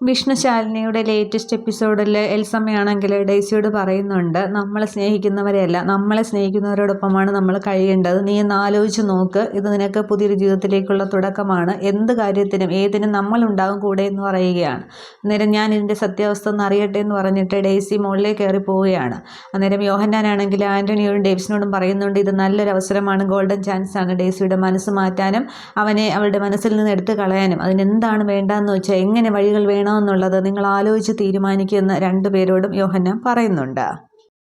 വിഷ്ണുശാലിനിയുടെ latest എപ്പിസോഡിൽ എൽസമ്മയാണെങ്കിൽ ഡേസിയോട് പറയുന്നുണ്ട് നമ്മളെ സ്നേഹിക്കുന്നവരെയല്ല നമ്മളെ സ്നേഹിക്കുന്നവരോടൊപ്പമാണ് നമ്മൾ കഴിയേണ്ടത്. നീ ഒന്ന് ആലോചിച്ച് നോക്ക്. ഇത് നിനക്ക് പുതിയൊരു ജീവിതത്തിലേക്കുള്ള തുടക്കമാണ്. എന്ത് കാര്യത്തിനും ഏതിനും നമ്മളുണ്ടാകും കൂടെ എന്ന് പറയുകയാണ്. അന്നേരം ഞാൻ ഇതിന്റെ സത്യാവസ്ഥ ഒന്ന് അറിയട്ടെ എന്ന് പറഞ്ഞിട്ട് ഡേസി മുകളിലേക്ക് കയറി പോവുകയാണ്. അന്നേരം യോഹന്നാനാണെങ്കിൽ ആന്റണിയോടും ഡേവിസിനോടും പറയുന്നുണ്ട് ഇത് നല്ലൊരു അവസരമാണ്. ഗോൾഡൻ ചാൻസ് ആണ് ഡേസിയുടെ മനസ്സ് മാറ്റാനും അവനെ അവളുടെ മനസ്സിൽ നിന്ന് എടുത്തു കളയാനും. അതിനെന്താണ് വേണ്ടതെന്ന് വെച്ചാൽ എങ്ങനെ വഴികൾ വേണം വേണമെന്നുള്ളത് നിങ്ങൾ ആലോചിച്ച് തീരുമാനിക്കുമെന്ന് രണ്ടുപേരോടും യോഹന്നാൻ പറയുന്നുണ്ട്.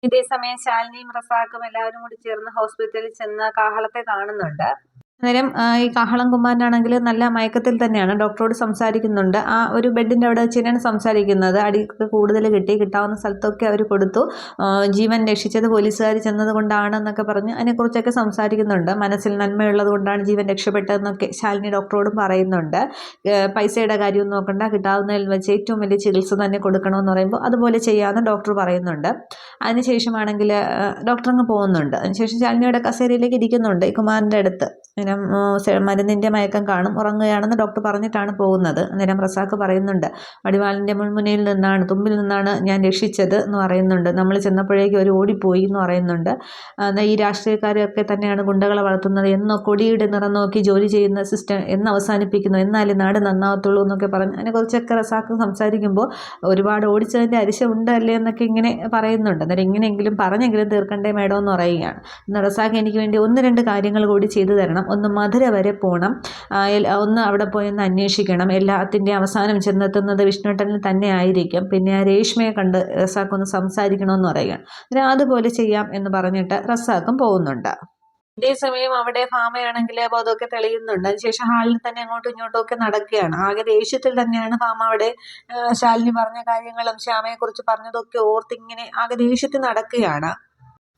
ഇതേസമയം ശാലിനിയും റസാഖും എല്ലാവരും കൂടി ചേർന്ന് ഹോസ്പിറ്റലിൽ ചെന്ന് കാഹളത്തെ കാണുന്നുണ്ട്. അന്നേരം ഈ കാഹളം കുമാരനാണെങ്കിൽ നല്ല മയക്കത്തിൽ തന്നെയാണ്. ഡോക്ടറോട് സംസാരിക്കുന്നുണ്ട്. ആ ഒരു ബെഡിന്റെ അവിടെ വെച്ച് സംസാരിക്കുന്നത്. അടി കൂടുതൽ കിട്ടി കിട്ടാവുന്ന സ്ഥലത്തൊക്കെ അവർ കൊടുത്തു. ജീവൻ രക്ഷിച്ചത് പോലീസുകാർ ചെന്നത് കൊണ്ടാണെന്നൊക്കെ പറഞ്ഞ് അതിനെക്കുറിച്ചൊക്കെ സംസാരിക്കുന്നുണ്ട്. മനസ്സിൽ നന്മയുള്ളത് കൊണ്ടാണ് ജീവൻ രക്ഷപ്പെട്ടതെന്നൊക്കെ ശാലിനി ഡോക്ടറോടും പറയുന്നുണ്ട്. പൈസയുടെ കാര്യവും നോക്കണ്ട. കിട്ടാവുന്നതിൽ വെച്ച് ഏറ്റവും വലിയ ചികിത്സ തന്നെ കൊടുക്കണമെന്ന് പറയുമ്പോൾ അതുപോലെ ചെയ്യാമെന്ന് ഡോക്ടർ പറയുന്നുണ്ട്. അതിനുശേഷമാണെങ്കിൽ ഡോക്ടർ അങ്ങ് പോകുന്നുണ്ട്. അതിനുശേഷം ശാലിനിയുടെ കസേരയിലേക്ക് ഇരിക്കുന്നുണ്ട് ഈ കുമാരന്റെ അടുത്ത്. അന്നേരം മരുന്നിന്റെ മയക്കം കാണും ഉറങ്ങുകയാണെന്ന് ഡോക്ടർ പറഞ്ഞിട്ടാണ് പോകുന്നത്. അന്നേരം റസാക്ക് പറയുന്നുണ്ട് വടിവാളിന്റെ മുൾമുനയിൽ നിന്നാണ് തുമ്പിൽ നിന്നാണ് ഞാൻ രക്ഷിച്ചത് എന്ന് പറയുന്നുണ്ട്. നമ്മൾ ചെന്നപ്പോഴേക്കും ഒരു ഓടിപ്പോയി എന്ന് പറയുന്നുണ്ട്. ഈ രാഷ്ട്രീയക്കാരൊക്കെ തന്നെയാണ് ഗുണ്ടകളെ വളർത്തുന്നത് എന്നോ കൊടിയുടെ നിറം നോക്കി ജോലി ചെയ്യുന്ന സിസ്റ്റം എന്ന് അവസാനിപ്പിക്കുന്നു. എന്നാലേ നാട് നന്നാവത്തുള്ളൂ എന്നൊക്കെ പറഞ്ഞ്. അതിനെക്കുറിച്ചൊക്കെ റസാക്ക് സംസാരിക്കുമ്പോൾ ഒരുപാട് ഓടിച്ചതിന്റെ അരിശമുണ്ട് ഉണ്ടല്ലേ എന്നൊക്കെ ഇങ്ങനെ പറയുന്നുണ്ട്. അന്നേരം ഇങ്ങനെയെങ്കിലും പറഞ്ഞെങ്കിലും തീർക്കണ്ടേ മേഡം എന്ന് പറയുകയാണ്. റസാക്ക് എനിക്ക് വേണ്ടി ഒന്ന് രണ്ട് കാര്യങ്ങൾ കൂടി ചെയ്തു തരണം. ഒന്ന് മധുര വരെ പോകണം ഒന്ന് അവിടെ പോയി ഒന്ന് അന്വേഷിക്കണം. എല്ലാത്തിന്റെ അവസാനം ചെന്നെത്തുന്നത് വിഷ്ണുട്ടനിൽ തന്നെ ആയിരിക്കും. പിന്നെ ആ രേഷ്മയെ കണ്ട് റസാഖ് സംസാരിക്കണമെന്ന് പറയുകയാണ്. പിന്നെ അതുപോലെ ചെയ്യാം എന്ന് പറഞ്ഞിട്ട് റസാഖും പോകുന്നുണ്ട്. അതേസമയം അവിടെ ഫാമയാണെങ്കിൽ ബോധമൊക്കെ തെളിയുന്നുണ്ട്. അതിനുശേഷം ഹാളിൽ തന്നെ അങ്ങോട്ടും ഇങ്ങോട്ടും ഒക്കെ നടക്കുകയാണ്. ആകെ ദേഷ്യത്തിൽ തന്നെയാണ് ഫാമ അവിടെ ശാലിനി പറഞ്ഞ കാര്യങ്ങളും ശ്യാമയെക്കുറിച്ച് പറഞ്ഞതൊക്കെ ഓർത്തിങ്ങനെ ആകെ ദേഷ്യത്തിൽ നടക്കുകയാണ്.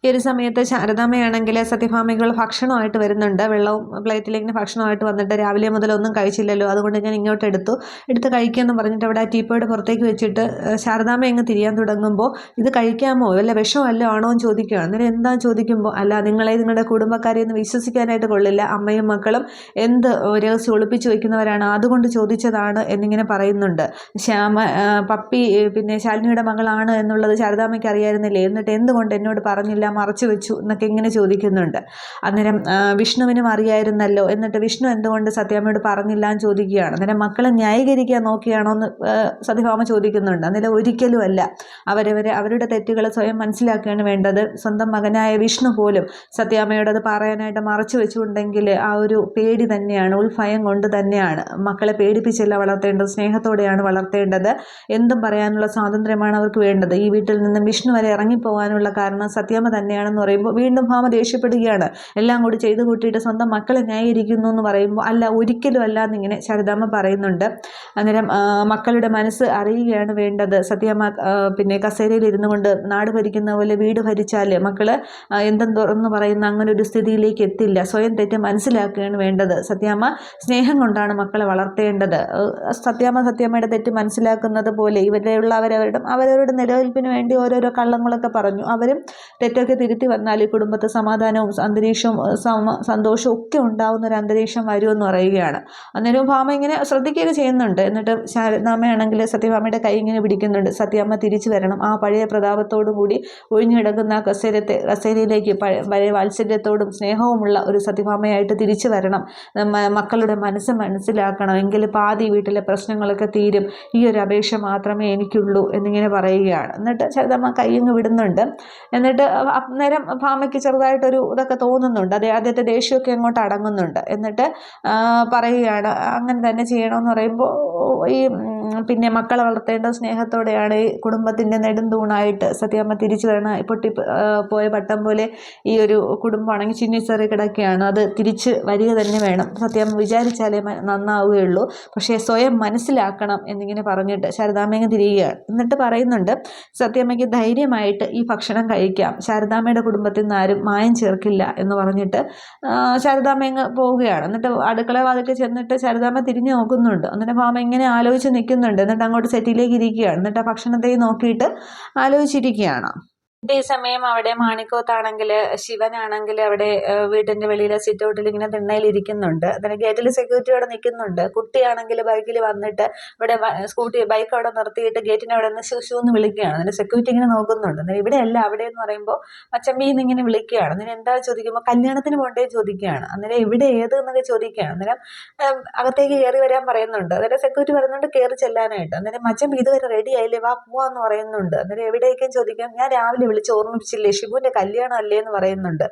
ഈ ഒരു സമയത്ത് ശാരദാമ്മയാണെങ്കിൽ സത്യഭാമികൾ ഭക്ഷണമായിട്ട് വരുന്നുണ്ട്. വെള്ളവും പ്ലേറ്റിലേക്ക് ഭക്ഷണമായിട്ട് വന്നിട്ട് രാവിലെ മുതൽ ഒന്നും കഴിച്ചില്ലല്ലോ. അതുകൊണ്ട് ഞാൻ ഇങ്ങോട്ട് എടുത്തു. എടുത്ത് കഴിക്കാമെന്ന് പറഞ്ഞിട്ട് അവിടെ ആ ടീപ്പോയുടെ പുറത്തേക്ക് വെച്ചിട്ട് ശാരദാമ്മ അങ്ങ് തിരിയാൻ തുടങ്ങുമ്പോൾ ഇത് കഴിക്കാമോ? വല്ല വിഷമല്ലോ ആണോ? എന്ന് ചോദിക്കുകയാണ്. അന്നേരം എന്താ ചോദിക്കുമ്പോൾ അല്ല നിങ്ങളെ നിങ്ങളുടെ കുടുംബക്കാരെ ഒന്നും വിശ്വസിക്കാനായിട്ട് കൊള്ളില്ല. അമ്മയും മക്കളും എന്ത് രഹസ്യം ഒളിപ്പിച്ചു വയ്ക്കുന്നവരാണ് അതുകൊണ്ട് ചോദിച്ചതാണ് എന്നിങ്ങനെ പറയുന്നുണ്ട്. ശ്യാമ പപ്പി പിന്നെ ശാലിനിയുടെ മകളാണ് എന്നുള്ളത് ശാരദാമ്മയ്ക്ക് അറിയായിരുന്നില്ലേ? എന്നിട്ട് എന്തുകൊണ്ട് എന്നോട് പറഞ്ഞില്ല? എല്ലാം മറച്ചു വെച്ചു എന്നൊക്കെ ഇങ്ങനെ ചോദിക്കുന്നുണ്ട്. അന്നേരം വിഷ്ണുവിനും അറിയായിരുന്നല്ലോ. എന്നിട്ട് വിഷ്ണു എന്തുകൊണ്ട് സത്യാമ്മയോട് പറഞ്ഞില്ല എന്ന് ചോദിക്കുകയാണ്. അന്നേരം മക്കളെ ന്യായീകരിക്കാൻ നോക്കിയാണോ എന്ന് സത്യഭാമ ചോദിക്കുന്നുണ്ട്. അന്നേരം ഒരിക്കലും അല്ല. അവരവരെ അവരുടെ തെറ്റുകൾ സ്വയം മനസ്സിലാക്കുകയാണ് വേണ്ടത്. സ്വന്തം മകനായ വിഷ്ണു പോലും സത്യാമ്മയോട് അത് പറയാനായിട്ട് മറച്ചു വെച്ചുകൊണ്ടെങ്കിൽ ആ ഒരു പേടി തന്നെയാണ് ഉൾഭയം കൊണ്ട് തന്നെയാണ്. മക്കളെ പേടിപ്പിച്ചല്ല വളർത്തേണ്ടത് സ്നേഹത്തോടെയാണ് വളർത്തേണ്ടത്. എന്തും പറയാനുള്ള സ്വാതന്ത്ര്യമാണ് അവർക്ക് വേണ്ടത്. ഈ വീട്ടിൽ നിന്നും വിഷ്ണു വരെ ഇറങ്ങിപ്പോകാനുള്ള കാരണം സത്യാമ്മ തന്നെയാണെന്ന് പറയുമ്പോൾ വീണ്ടും ഭാമ ദേഷ്യപ്പെടുകയാണ്. എല്ലാം കൂടി ചെയ്തു കൂട്ടിയിട്ട് സ്വന്തം മക്കളെ ന്യായീകരിക്കുന്നു എന്ന് പറയുമ്പോൾ അല്ല ഒരിക്കലും അല്ല എന്നിങ്ങനെ ശാരദാമ്മ പറയുന്നുണ്ട്. അന്നേരം മക്കളുടെ മനസ്സ് അറിയുകയാണ് വേണ്ടത്. സത്യമ്മ പിന്നെ കസേരയിൽ ഇരുന്നു കൊണ്ട് നാട് ഭരിക്കുന്ന പോലെ വീട് ഭരിച്ചാൽ മക്കൾ എന്തും തുറന്ന് പറയുന്ന അങ്ങനെ ഒരു സ്ഥിതിയിലേക്ക് എത്തില്ല. സ്വയം തെറ്റ് മനസ്സിലാക്കുകയാണ് വേണ്ടത്. സത്യാമ്മ സ്നേഹം കൊണ്ടാണ് മക്കളെ വളർത്തേണ്ടത്. സത്യാമ്മ സത്യാമ്മയുടെ തെറ്റ് മനസ്സിലാക്കുന്നത് പോലെ ഉള്ള അവരവരുടെ അവരവരുടെ നിലനിൽപ്പിന് വേണ്ടി ഓരോരോ കള്ളങ്ങളൊക്കെ പറഞ്ഞു. അവരും തെറ്റൊക്കെ ഇതൊക്കെ തിരുത്തി വന്നാൽ ഈ കുടുംബത്തെ സമാധാനവും അന്തരീക്ഷവും സന്തോഷവും ഒക്കെ ഉണ്ടാവുന്ന ഒരു അന്തരീക്ഷം വരുമെന്ന് പറയുകയാണ്. അന്നേരം ഭാമ ഇങ്ങനെ ശ്രദ്ധിക്കുകയൊക്കെ ചെയ്യുന്നുണ്ട്. എന്നിട്ട് ശാരദാമ്മയാണെങ്കിൽ സത്യഭാമയുടെ കൈ ഇങ്ങനെ പിടിക്കുന്നുണ്ട്. സത്യാമ്മ തിരിച്ചു വരണം. ആ പഴയ പ്രതാപത്തോടു കൂടി ഒഴിഞ്ഞിടക്കുന്ന ആ കസേരത്തെ കസേരയിലേക്ക് പഴയ വാത്സല്യത്തോടും സ്നേഹവുമുള്ള ഒരു സത്യഭാമയായിട്ട് തിരിച്ചു വരണം. മക്കളുടെ മനസ്സ് മനസ്സിലാക്കണം. എങ്കിൽ പാതി വീട്ടിലെ പ്രശ്നങ്ങളൊക്കെ തീരും. ഈ ഒരു അപേക്ഷ മാത്രമേ എനിക്കുള്ളൂ എന്നിങ്ങനെ പറയുകയാണ്. എന്നിട്ട് ശാരദാമ്മ കൈയങ്ങ് വിടുന്നുണ്ട്. എന്നിട്ട് അന്നേരം ഭാമയ്ക്ക് ചെറുതായിട്ടൊരു ഇതൊക്കെ തോന്നുന്നുണ്ട്. അതെ ആദ്യത്തെ ദേഷ്യമൊക്കെ അങ്ങോട്ട് അടങ്ങുന്നുണ്ട്. എന്നിട്ട് പറയുകയാണ് അങ്ങനെ തന്നെ ചെയ്യണമെന്ന് പറയുമ്പോൾ ഈ പിന്നെ മക്കളെ വളർത്തേണ്ട സ്നേഹത്തോടെയാണ് കുടുംബത്തിന്റെ നെടുന്തൂണായിട്ട് സത്യാമ്മ തിരിച്ചു വരണ പൊട്ടി പോയ പട്ടം പോലെ ഈ ഒരു കുടുംബമാണെങ്കിൽ ചിന്നിച്ചറി കിടക്കുകയാണ്. അത് തിരിച്ച് വരിക തന്നെ വേണം. സത്യാമ്മ വിചാരിച്ചാലേ നന്നാവുകയുള്ളൂ. പക്ഷേ സ്വയം മനസ്സിലാക്കണം എന്നിങ്ങനെ പറഞ്ഞിട്ട് ശാരദാമ്മയെ തിരിയുകയാണ്. എന്നിട്ട് പറയുന്നുണ്ട് സത്യാമ്മയ്ക്ക് ധൈര്യമായിട്ട് ഈ ഭക്ഷണം കഴിക്കാം. ശാരദാമ്മയുടെ കുടുംബത്തിൽ നിന്ന് ആരും മായം ചേർക്കില്ല എന്ന് പറഞ്ഞിട്ട് ശാരദാമ്മയങ്ങ് പോവുകയാണ്. എന്നിട്ട് അടുക്കള വാതിൽ ചെന്നിട്ട് ശാരദാമ്മ തിരിഞ്ഞു നോക്കുന്നുണ്ട്. എന്നിട്ട് ഭാമ ഇങ്ങനെ ആലോചിച്ച് നിൽക്കുന്നുണ്ട്. എന്നിട്ട് അങ്ങോട്ട് സെറ്റിലേക്ക് ഇരിക്കുകയാണ്. എന്നിട്ട് ആ ഭക്ഷണത്തെ നോക്കിയിട്ട് ആലോചിച്ചിരിക്കുകയാണ്. ഇതേ സമയം അവിടെ മാണിക്കോത്താണെങ്കിൽ ശിവനാണെങ്കിൽ അവിടെ വീടിന്റെ വെളിയിലെ സിറ്റ് ഔട്ടിൽ ഇങ്ങനെ തിണ്ണയിൽ ഇരിക്കുന്നുണ്ട് അതിന് ഗേറ്റിൽ സെക്യൂരിറ്റി അവിടെ നിൽക്കുന്നുണ്ട്. കുട്ടിയാണെങ്കിൽ ബൈക്കിൽ വന്നിട്ട് ഇവിടെ സ്കൂട്ടി ബൈക്ക് അവിടെ നിർത്തിയിട്ട് ഗേറ്റിന് അവിടെ നിന്ന് ശുശു എന്ന് വിളിക്കുകയാണ്. അതിന് സെക്യൂരിറ്റി ഇങ്ങനെ നോക്കുന്നുണ്ട്. ഇവിടെ ഇവിടെയല്ല അവിടെ എന്ന് പറയുമ്പോൾ അച്ചമ്പിന്ന് ഇങ്ങനെ വിളിക്കുകയാണ്. അന്നേരം എന്താ ചോദിക്കുമ്പോൾ കല്യാണത്തിന് പോകണ്ടേ ചോദിക്കുകയാണ്. അന്നേരം ഇവിടെ ഏത് എന്നൊക്കെ ചോദിക്കുകയാണ്. അന്നേരം അകത്തേക്ക് കയറി വരാൻ പറയുന്നുണ്ട്. അന്നേരം സെക്യൂരിറ്റി പറയുന്നുണ്ട് കയറി ചെല്ലാനായിട്ട്. അന്നേരം മച്ചമ്പി ഇതുവരെ റെഡി ആയില്ലേ? വാ പോവാന്ന് പറയുന്നുണ്ട്. അന്നേരം എവിടേക്കും ചോദിക്കാം ഞാൻ രാവിലെ വിളിച്ച് ഓർമ്മിപ്പിച്ചില്ലേ ഷിബുവിന്റെ കല്യാണം അല്ലേ എന്ന് പറയുന്നുണ്ട്.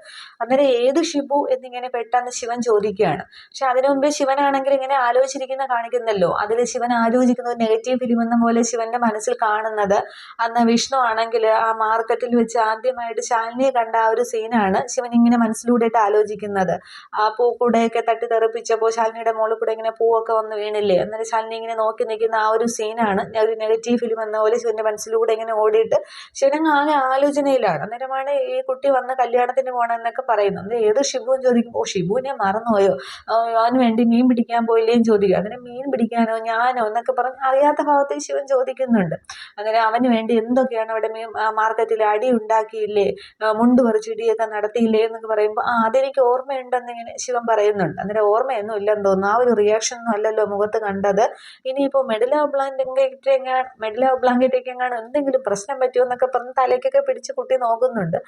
അന്നേരം ഏത് ഷിബു എന്നിങ്ങനെ പെട്ടെന്ന് ശിവൻ ചോദിക്കുകയാണ്. പക്ഷെ അതിനു മുമ്പേ ശിവനാണെങ്കിൽ ഇങ്ങനെ ആലോചിച്ചിരിക്കുന്ന കാണിക്കുന്നല്ലോ. അതിൽ ശിവൻ ആലോചിക്കുന്ന ഒരു നെഗറ്റീവ് ഫിലിം എന്ന പോലെ ശിവന്റെ മനസ്സിൽ കാണുന്നത്. അന്ന് വിഷ്ണു ആണെങ്കിൽ ആ മാർക്കറ്റിൽ വെച്ച് ആദ്യമായിട്ട് ശാലിനിയെ കണ്ട ആ ഒരു സീനാണ് ശിവൻ ഇങ്ങനെ മനസ്സിലൂടെയിട്ട് ആലോചിക്കുന്നത്. ആ പൂക്കൂടെയൊക്കെ തട്ടി തെറിപ്പിച്ചപ്പോൾ ശാലിനിയുടെ മുകളിൽ കൂടെ ഇങ്ങനെ പൂവൊക്കെ വന്ന് വീണില്ലേ? അന്നേരം ശാലിനി ഇങ്ങനെ നോക്കി നിൽക്കുന്ന ആ ഒരു സീനാണ് ഒരു നെഗറ്റീവ് ഫിലിം എന്ന പോലെ ശിവന്റെ മനസ്സിലൂടെ ഇങ്ങനെ ഓടിയിട്ട് ശിവനങ്ങ് ആകെ ആലോചനയിലാണ് അന്നേരമാണ് ഈ കുട്ടി വന്ന് കല്യാണത്തിന് പോകണമെന്നൊക്കെ പറയുന്നത്. ഏത് ഷിബു എന്ന് ചോദിക്കുമ്പോൾ ഓ ഷിബുവിനെ മറന്നുപോയോ? അവന് വേണ്ടി മീൻ പിടിക്കാൻ പോയില്ലേന്ന് ചോദിക്കുക അതിനെ മീൻ പിടിക്കാനോ ഞാനോ എന്നൊക്കെ പറഞ്ഞ് അറിയാത്ത ഭാവത്തിൽ ശിവൻ ചോദിക്കുന്നുണ്ട്. അന്നേരം അവന് വേണ്ടി എന്തൊക്കെയാണ് അവിടെ മീൻ മാർക്കറ്റിൽ അടി ഉണ്ടാക്കിയില്ലേ? മുണ്ട് പറിച്ച് ഇടിയൊക്കെ നടത്തിയില്ലേ? എന്നൊക്കെ പറയുമ്പോൾ ആ അതെനിക്ക് ഓർമ്മയുണ്ടെന്ന് ഇങ്ങനെ ശിവൻ പറയുന്നുണ്ട്. അന്നേരം ഓർമ്മയൊന്നും ഇല്ലെന്ന് തോന്നുന്നു. ആ ഒരു റിയാക്ഷൻ ഒന്നും അല്ലല്ലോ മുഖത്ത് കണ്ടത്. ഇനിയിപ്പോൾ മെഡില ബ്ലാങ്കറ്റ് എങ്ങാൻ മെഡില ബ്ലാങ്കറ്റ് എങ്ങാനും എന്തെങ്കിലും പ്രശ്നം പറ്റുമോ എന്നൊക്കെ പറഞ്ഞ് തലയ്ക്കൊക്കെ പിടിച്ച് കുട്ടി നോക്കുന്നുണ്ട്.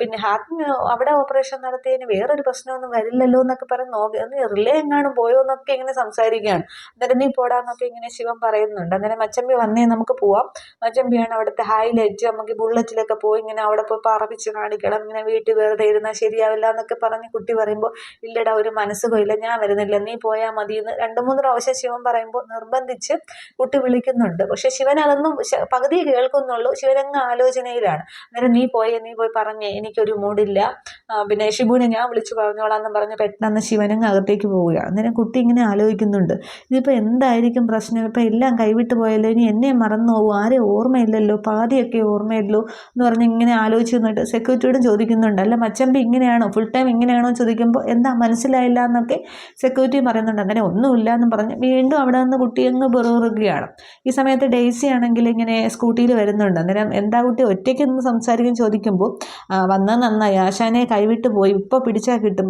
പിന്നെ ഹാർട്ടിന് അവിടെ ഓപ്പറേഷൻ നടത്തിയതിന് വേറൊരു പ്രശ്നമൊന്നും വരില്ലല്ലോ എന്നൊക്കെ പറഞ്ഞ് നോക്കി. അന്ന് റിലേ എങ്ങാനും പോയോ എന്നൊക്കെ ഇങ്ങനെ സംസാരിക്കുകയാണ്. അന്നേരം നീ പോടാന്നൊക്കെ ഇങ്ങനെ ശിവൻ പറയുന്നുണ്ട്. അന്നേരം മച്ചമ്പി വന്നേ നമുക്ക് പോവാം. മച്ചമ്പിയാണ് അവിടുത്തെ ഹൈലൈറ്റ് നമുക്ക് ബുള്ളറ്റിലൊക്കെ പോയി ഇങ്ങനെ അവിടെ പോയി പറപ്പിച്ച് കാണിക്കണം. ഇങ്ങനെ വീട്ടിൽ വെറുതെ ഇരുന്നാൽ ശരിയാവില്ല എന്നൊക്കെ പറഞ്ഞ് കുട്ടി പറയുമ്പോൾ ഇല്ലടാ ഒരു മനസ്സ് പോയില്ല ഞാൻ വരുന്നില്ല. നീ പോയാൽ മതി എന്ന് രണ്ട് മൂന്ന് പ്രാവശ്യം ശിവൻ പറയുമ്പോൾ നിർബന്ധിച്ച് കുട്ടി വിളിക്കുന്നുണ്ട്. പക്ഷെ ശിവൻ അതൊന്നും പകുതി കേൾക്കുന്നുള്ളൂ. ശിവനങ്ങ് ആലോചനയിലാണ്. അന്നേരം നീ പോയേ നീ പോയി പറഞ്ഞേ എനിക്കൊരു മൂടില്ല പിന്നെ ഷിബുവിനെ ഞാൻ വിളിച്ചു പറഞ്ഞോളാം പറഞ്ഞ് പെട്ടെന്ന് ശിവനങ്ങ് അകത്തേക്ക് പോവുക അന്നേരം കുട്ടി ഇങ്ങനെ ആലോചിക്കുന്നുണ്ട്. ഇതിപ്പോൾ എന്തായിരിക്കും പ്രശ്നം? ഇപ്പം എല്ലാം കൈവിട്ട് പോയല്ലോ. ഇനി എന്നെ മറന്നു പോകും ആരെയും ഓർമ്മയില്ലല്ലോ? പാതിയൊക്കെ ഓർമ്മയല്ലോ എന്ന് പറഞ്ഞ് ഇങ്ങനെ ആലോചിച്ച് നിന്നിട്ട് സെക്യൂരിറ്റിയോടും ചോദിക്കുന്നുണ്ട്. അല്ല മച്ചമ്പി ഇങ്ങനെയാണോ? ഫുൾ ടൈം ഇങ്ങനെയാണോ? ചോദിക്കുമ്പോൾ എന്താ മനസ്സിലായില്ല എന്നൊക്കെ സെക്യൂരിറ്റി പറയുന്നുണ്ട്. അങ്ങനെ ഒന്നുമില്ല എന്ന് പറഞ്ഞ് വീണ്ടും അവിടെ നിന്ന് കുട്ടി അങ്ങ് ബെറുറുകയാണ് ഈ സമയത്ത് ഡെയ്സി ആണെങ്കിൽ ഇങ്ങനെ സ്കൂട്ടിയിൽ വരുന്നുണ്ട്. അന്നേരം എന്താ കുട്ടി? ഒറ്റയ്ക്ക് നിന്ന് സംസാരിക്കാൻ ചോദിക്കുമ്പോൾ വന്നാൽ നന്നായി. ആശാനെ കൈവിട്ട് പോയി. ഇപ്പോൾ പിടിച്ചാൽ കിട്ടും.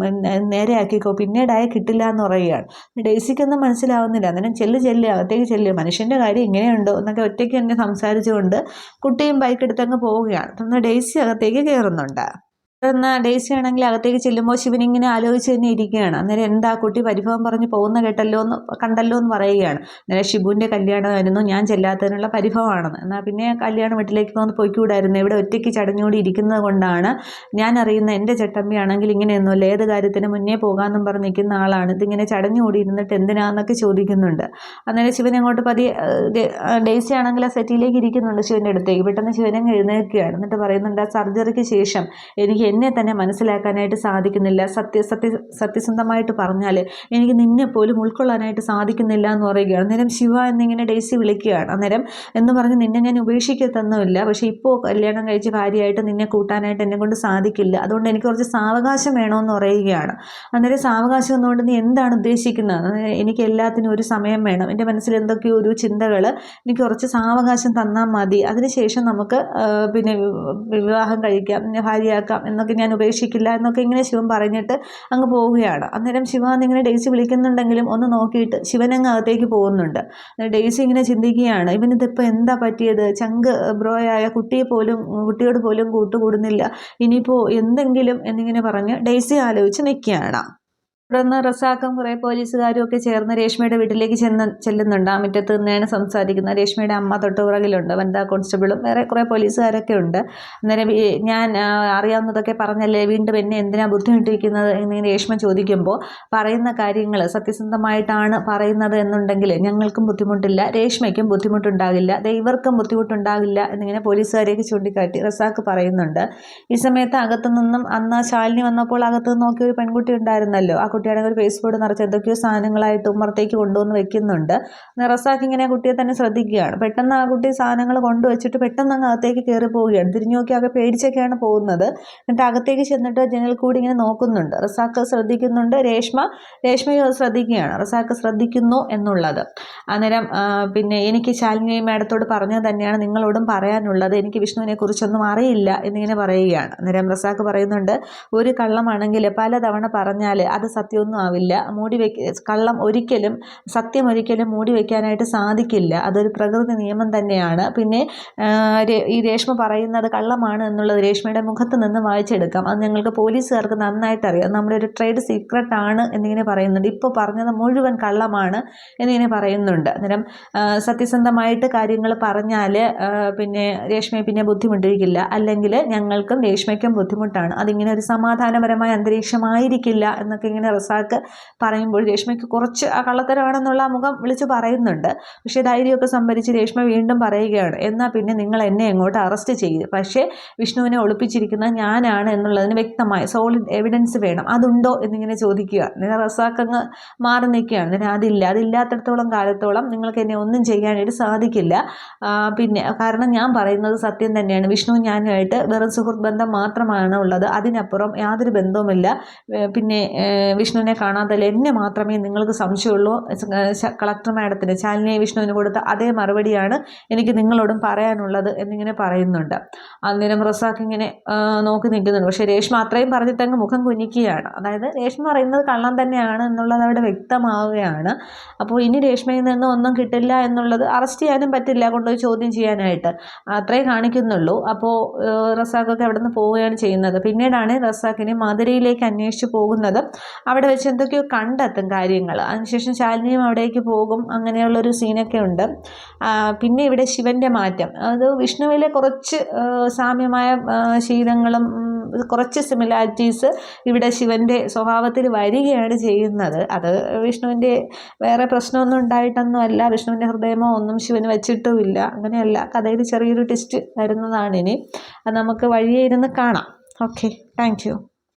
നേരെയാക്കിക്കോ പിന്നീടായ കിട്ടില്ല എന്ന് പറയുകയാണ്. ഡേസിക്കൊന്നും മനസ്സിലാവുന്നില്ല. അന്നേരം ചെല്ല് ചെല്ല്. അകത്തേക്ക് ചെല്ല്. മനുഷ്യന്റെ കാര്യം ഇങ്ങനെയുണ്ടോ? എന്നൊക്കെ ഒറ്റയ്ക്ക് തന്നെ സംസാരിച്ചുകൊണ്ട് കുട്ടിയും ബൈക്ക് എടുത്തങ്ങ് പോവുകയാണ്. തുടർന്ന് ഡേസി അകത്തേക്ക് കയറുന്നുണ്ട്. തുടർന്ന് ഡേസി ആണെങ്കിൽ അകത്തേക്ക് ചെല്ലുമ്പോൾ ശിവൻ ഇങ്ങനെ ആലോചിച്ച് തന്നെ ഇരിക്കുകയാണ്. അന്നേരം എന്താ കുട്ടി പരിഭവം പറഞ്ഞ് പോകുന്ന കേട്ടല്ലോ എന്ന് കണ്ടല്ലോ എന്ന് പറയുകയാണ്. അന്നേരം ഷിബുവിന്റെ കല്യാണമായിരുന്നു ഞാൻ ചെല്ലാത്തതിനുള്ള പരിഭവമാണെന്ന്. എന്നാൽ പിന്നെ കല്യാണം വീട്ടിലേക്ക് വന്ന് പൊയ്ക്കൂടായിരുന്നു. ഇവിടെ ഒറ്റയ്ക്ക് ചടഞ്ഞുകൂടി ഇരിക്കുന്നത് കൊണ്ടാണ് ഞാൻ അറിയുന്ന എന്റെ ചട്ടമ്പിയാണെങ്കിൽ ഇങ്ങനെയൊന്നുമില്ല. ഏത് കാര്യത്തിന് മുന്നേ പോകാമെന്നും പറഞ്ഞ് നിൽക്കുന്ന ആളാണ്. ഇതിങ്ങനെ ചടഞ്ഞുകൂടി ഇരുന്നിട്ട് എന്തിനാന്നൊക്കെ ചോദിക്കുന്നുണ്ട്. അന്നേരം ശിവൻ അങ്ങോട്ട് പതി ഏഹ്, ഡെ- ആ, ഡെയ്സി ആണെങ്കിൽ ആ സെറ്റിലേക്ക് ഇരിക്കുന്നുണ്ട് ശിവന്റെ അടുത്തേക്ക്. പെട്ടെന്ന് ശിവനങ്ങ് എഴുന്നേൽക്കുകയാണ്. എന്നിട്ട് പറയുന്നുണ്ട് ആ സർജറിക്ക് ശേഷം എനിക്ക് എന്നെ തന്നെ മനസ്സിലാക്കാനായിട്ട് സാധിക്കുന്നില്ല. സത്യ സത്യ സത്യസന്ധമായിട്ട് പറഞ്ഞാൽ എനിക്ക് നിന്നെ പോലും ഉൾക്കൊള്ളാനായിട്ട് സാധിക്കുന്നില്ല എന്ന് പറയുകയാണ്. അന്നേരം ശിവ എന്നിങ്ങനെ ഡേസി വിളിക്കുകയാണ്. അന്നേരം എന്ന് പറഞ്ഞ് നിന്നെ ഞാൻ ഉപേക്ഷിക്കത്തൊന്നുമില്ല പക്ഷേ ഇപ്പോൾ കല്യാണം കഴിച്ച് ഭാര്യയായിട്ട് നിന്നെ കൂട്ടാനായിട്ട് എന്നെ കൊണ്ട് സാധിക്കില്ല. അതുകൊണ്ട് എനിക്ക് കുറച്ച് സാവകാശം വേണമെന്ന് പറയുകയാണ്. അന്നേരം സാവകാശം എന്നുകൊണ്ട് നീ എന്താണ് ഉദ്ദേശിക്കുന്നത്? എനിക്ക് എല്ലാത്തിനും ഒരു സമയം വേണം. എന്റെ മനസ്സിൽ എന്തൊക്കെയോ ഒരു ചിന്തകൾ എനിക്ക് കുറച്ച് സാവകാശം തന്നാൽ മതി. അതിനുശേഷം നമുക്ക് പിന്നെ വിവാഹം കഴിക്കാം ഭാര്യയാക്കാം എന്നൊക്കെ ഞാൻ ഉപേക്ഷിക്കില്ല എന്നൊക്കെ ഇങ്ങനെ ശിവൻ പറഞ്ഞിട്ട് അങ്ങ് പോവുകയാണ്. അന്നേരം ശിവ എന്നിങ്ങനെ ഡെയ്സി വിളിക്കുന്നുണ്ടെങ്കിലും ഒന്ന് നോക്കിയിട്ട് ശിവനങ്ങ് അകത്തേക്ക് പോകുന്നുണ്ട്. ഡേസി ഇങ്ങനെ ചിന്തിക്കുകയാണ് ഇവനിതിപ്പോൾ എന്താ പറ്റിയത്? ചങ്ക് ബ്രോയായ കുട്ടിയെ പോലും കുട്ടിയോട് പോലും കൂട്ടുകൂടുന്നില്ല. ഇനിയിപ്പോൾ എന്തെങ്കിലും എന്നിങ്ങനെ പറഞ്ഞ് ഡെയ്സി ആലോചിച്ച് നിൽക്കുകയാണ്. തുടർന്ന് റസാക്കും കുറേ പോലീസുകാരും ഒക്കെ ചേർന്ന് രേഷ്മയുടെ വീട്ടിലേക്ക് ചെന്ന് ചെല്ലുന്നുണ്ട്. ആ മുറ്റത്ത് നിന്നാണ് സംസാരിക്കുന്നത് രേഷ്മയുടെ അമ്മ തൊട്ട് പുറകിലുണ്ട് വനിതാ കോൺസ്റ്റബിളും വേറെ കുറേ പോലീസുകാരൊക്കെ ഉണ്ട്. അന്നേരം ഞാൻ അറിയാവുന്നതൊക്കെ പറഞ്ഞല്ലേ? വീണ്ടും എന്നെ എന്തിനാ ബുദ്ധിമുട്ടിരിക്കുന്നത് എന്ന് രേഷ്മ ചോദിക്കുമ്പോൾ പറയുന്ന കാര്യങ്ങൾ സത്യസന്ധമായിട്ടാണ് പറയുന്നത് എന്നുണ്ടെങ്കിൽ ഞങ്ങൾക്കും ബുദ്ധിമുട്ടില്ല രേഷ്മയ്ക്കും ബുദ്ധിമുട്ടുണ്ടാകില്ല ഇവർക്കും ബുദ്ധിമുട്ടുണ്ടാകില്ല എന്നിങ്ങനെ പോലീസുകാരെയൊക്കെ ചൂണ്ടിക്കാട്ടി റസാക്ക് പറയുന്നുണ്ട്. ഈ സമയത്ത് അകത്തു നിന്നും അന്ന് ശാലിനി വന്നപ്പോൾ അകത്തു നോക്കിയ ഒരു പെൺകുട്ടി ഉണ്ടായിരുന്നല്ലോ. ആ കുട്ടിയാണെങ്കിൽ ഒരു പേസ്റ്റ് ബോർഡ് നിറച്ച് എന്തൊക്കെയോ സാധനങ്ങളായിട്ട് ഉമ്മറത്തേക്ക് കൊണ്ടുവന്ന് വെക്കുന്നുണ്ട്. നിറസാക്കി ഇങ്ങനെ കുട്ടിയെ തന്നെ ശ്രദ്ധിക്കുകയാണ്. പെട്ടെന്ന് ആ കുട്ടി സാധനങ്ങൾ കൊണ്ടുവച്ചിട്ട് പെട്ടെന്ന് അങ്ങ് അകത്തേക്ക് കയറി പോവുകയാണ്. തിരിഞ്ഞു നോക്കി ആകെ പേടിച്ചൊക്കെയാണ് പോകുന്നത്. എന്നിട്ട് അകത്തേക്ക് ചെന്നിട്ട് ജനൽ കൂടി ഇങ്ങനെ നോക്കുന്നുണ്ട്. റസാഖ് ശ്രദ്ധിക്കുന്നുണ്ട്. രേഷ്മ രേഷ്മയും ശ്രദ്ധിക്കുകയാണ്. റസാഖ് ശ്രദ്ധിക്കുന്നു എന്നുള്ളത്. അന്നേരം പിന്നെ എനിക്ക് ശാലിനി മാഡത്തോട് പറഞ്ഞത് തന്നെയാണ് നിങ്ങളോടും പറയാനുള്ളത്. എനിക്ക് വിഷ്ണുവിനെ കുറിച്ചൊന്നും അറിയില്ല എന്നിങ്ങനെ പറയുകയാണ്. അന്നേരം റസാഖ് പറയുന്നുണ്ട് ഒരു കള്ളമാണെങ്കിൽ പല തവണ പറഞ്ഞാൽ അത് സത്യമൊന്നും ആവില്ല. മൂടി വെക്ക കള്ളം ഒരിക്കലും സത്യം ഒരിക്കലും മൂടി വയ്ക്കാനായിട്ട് സാധിക്കില്ല. അതൊരു പ്രകൃതി നിയമം തന്നെയാണ്. പിന്നെ ഈ രേഷ്മ പറയുന്നത് കള്ളമാണ് എന്നുള്ളത് രേഷ്മയുടെ മുഖത്ത് നിന്ന് വായിച്ചെടുക്കാം. അത് ഞങ്ങൾക്ക് പോലീസുകാർക്ക് നന്നായിട്ട് അറിയാം നമ്മുടെ ഒരു ട്രേഡ് സീക്രട്ട് ആണ് എന്നിങ്ങനെ പറയുന്നുണ്ട്. ഇപ്പോൾ പറഞ്ഞത് മുഴുവൻ കള്ളമാണ് എന്നിങ്ങനെ പറയുന്നുണ്ട്. അന്നേരം സത്യസന്ധമായിട്ട് കാര്യങ്ങൾ പറഞ്ഞാൽ പിന്നെ രേഷ്മയെ പിന്നെ ബുദ്ധിമുട്ടിരിക്കില്ല. അല്ലെങ്കിൽ ഞങ്ങൾക്കും രേഷ്മയ്ക്കും ബുദ്ധിമുട്ടാണ്. അതിങ്ങനെ ഒരു സമാധാനപരമായ അന്തരീക്ഷമായിരിക്കില്ല എന്നൊക്കെ ഇങ്ങനെ റസാക്ക് പറയുമ്പോൾ രേഷ്മയ്ക്ക് കുറച്ച് ആ കള്ളത്തരമാണെന്നുള്ള ആ മുഖം വിളിച്ച് പറയുന്നുണ്ട്. പക്ഷേ ധൈര്യമൊക്കെ സംഭരിച്ച് രേഷ്മ വീണ്ടും പറയുകയാണ്. എന്നാൽ പിന്നെ നിങ്ങൾ എന്നെ എങ്ങോട്ട് അറസ്റ്റ് ചെയ്ത്? പക്ഷേ വിഷ്ണുവിനെ ഒളിപ്പിച്ചിരിക്കുന്ന ഞാനാണ് എന്നുള്ളതിന് വ്യക്തമായ സോളിഡ് എവിഡൻസ് വേണം. അതുണ്ടോ എന്നിങ്ങനെ ചോദിക്കുക. നിങ്ങൾ റസാക്ക് അങ്ങ് മാറി നിൽക്കുകയാണ്. അന്നേരം അതില്ല. അതില്ലാത്തടത്തോളം കാലത്തോളം നിങ്ങൾക്ക് എന്നെ ഒന്നും ചെയ്യാനായിട്ട് സാധിക്കില്ല. പിന്നെ കാരണം ഞാൻ പറയുന്നത് സത്യം തന്നെയാണ്. വിഷ്ണു ഞാനുമായിട്ട് വെറും സുഹൃത്ത് ബന്ധം മാത്രമാണ് ഉള്ളത്. അതിനപ്പുറം യാതൊരു ബന്ധവുമില്ല. പിന്നെ വിഷ്ണുവിനെ കാണാത്തതിൽ എന്നെ മാത്രമേ നിങ്ങൾക്ക് സംശയമുള്ളൂ. കളക്ടർ മാഡത്തിന് ശാലിനി വിഷ്ണുവിന് കൊടുത്ത അതേ മറുപടിയാണ് എനിക്ക് നിങ്ങളോടും പറയാനുള്ളത് എന്നിങ്ങനെ പറയുന്നുണ്ട്. അന്നേരം റസാഖ് ഇങ്ങനെ നോക്കി നിൽക്കുന്നുണ്ട്. പക്ഷേ രേഷ്മ അത്രയും പറഞ്ഞിട്ടങ്ങ് മുഖം കുനിക്കുകയാണ്. അതായത് രേഷ്മ പറയുന്നത് കള്ളം തന്നെയാണ് എന്നുള്ളത് അവിടെ വ്യക്തമാവുകയാണ്. അപ്പോൾ ഇനി രേഷ്മയിൽ നിന്ന് ഒന്നും കിട്ടില്ല എന്നുള്ളത് അറസ്റ്റ് ചെയ്യാനും പറ്റില്ല കൊണ്ടുപോയി ചോദ്യം ചെയ്യാനായിട്ട്. അത്രേ കാണിക്കുന്നുള്ളൂ. അപ്പോൾ റസാഖൊക്കെ അവിടെ നിന്ന് പോവുകയാണ് ചെയ്യുന്നത്. പിന്നീടാണ് റസാഖിനെ മധുരയിലേക്ക് അന്വേഷിച്ച് പോകുന്നത്. അവിടെ വെച്ച് എന്തൊക്കെയോ കണ്ടെത്തും കാര്യങ്ങൾ അതിനുശേഷം ശാലിനിയും അവിടേക്ക് പോകും. അങ്ങനെയുള്ളൊരു സീനൊക്കെ ഉണ്ട്. പിന്നെ ഇവിടെ ശിവന്റെ മാറ്റം. അത് വിഷ്ണുവിലെ കുറച്ച് സാമ്യമായ ശീലങ്ങളും കുറച്ച് സിമിലാരിറ്റീസ് ഇവിടെ ശിവന്റെ സ്വഭാവത്തിൽ വരികയാണ് ചെയ്യുന്നത്. അത് വിഷ്ണുവിന്റെ വേറെ പ്രശ്നമൊന്നും ഉണ്ടായിട്ടൊന്നും അല്ല. വിഷ്ണുവിന്റെ ഹൃദയമോ ഒന്നും ശിവന് വെച്ചിട്ടുമില്ല. അങ്ങനെയല്ല. കഥയിൽ ചെറിയൊരു ട്വിസ്റ്റ് വരുന്നതാണ് ഇനി അത് നമുക്ക് വഴിയെ ഇരുന്ന് കാണാം. Okay thank